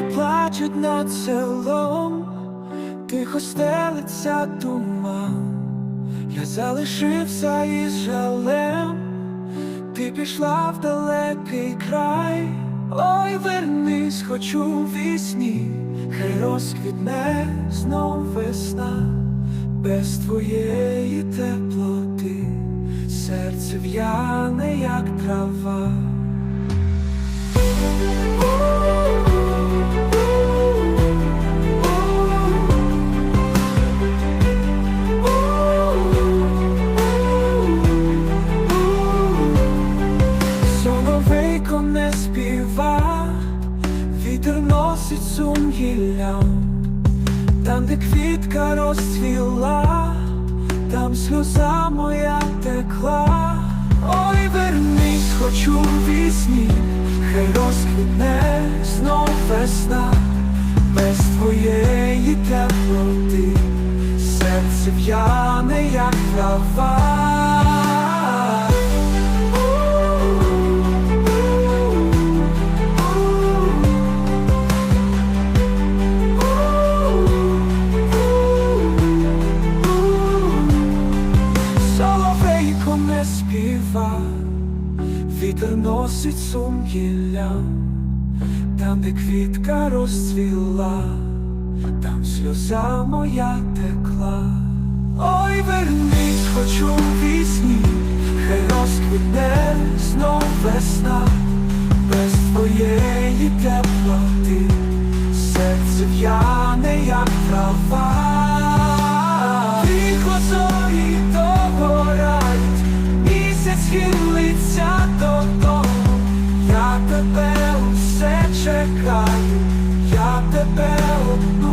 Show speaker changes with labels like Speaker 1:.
Speaker 1: плачуть над селом, тихо стелиться туман, я залишився із жалем, ти пішла в далекий край, ой, вернись, хочу вісні, хай розквітне знов весна, без твоєї теплоти, серце в'яне, як трава. Не співа, вітер носить сум гіллям, там, де квітка розцвіла, там сльоза моя текла. Ой, вернись, хочу в вісні, хай розквітне знов весна, без твоєї теплоти, серце в'яне, як трава. Співа, вітер носить сум гіллям, там, де квітка розцвіла, там сльоза моя текла. Ой, вернись, хочу в вісні, хай розквітне знов весна, без твоєї теплоти, серце в'яне, як трава. Тебе усе чекаю, я тебе одну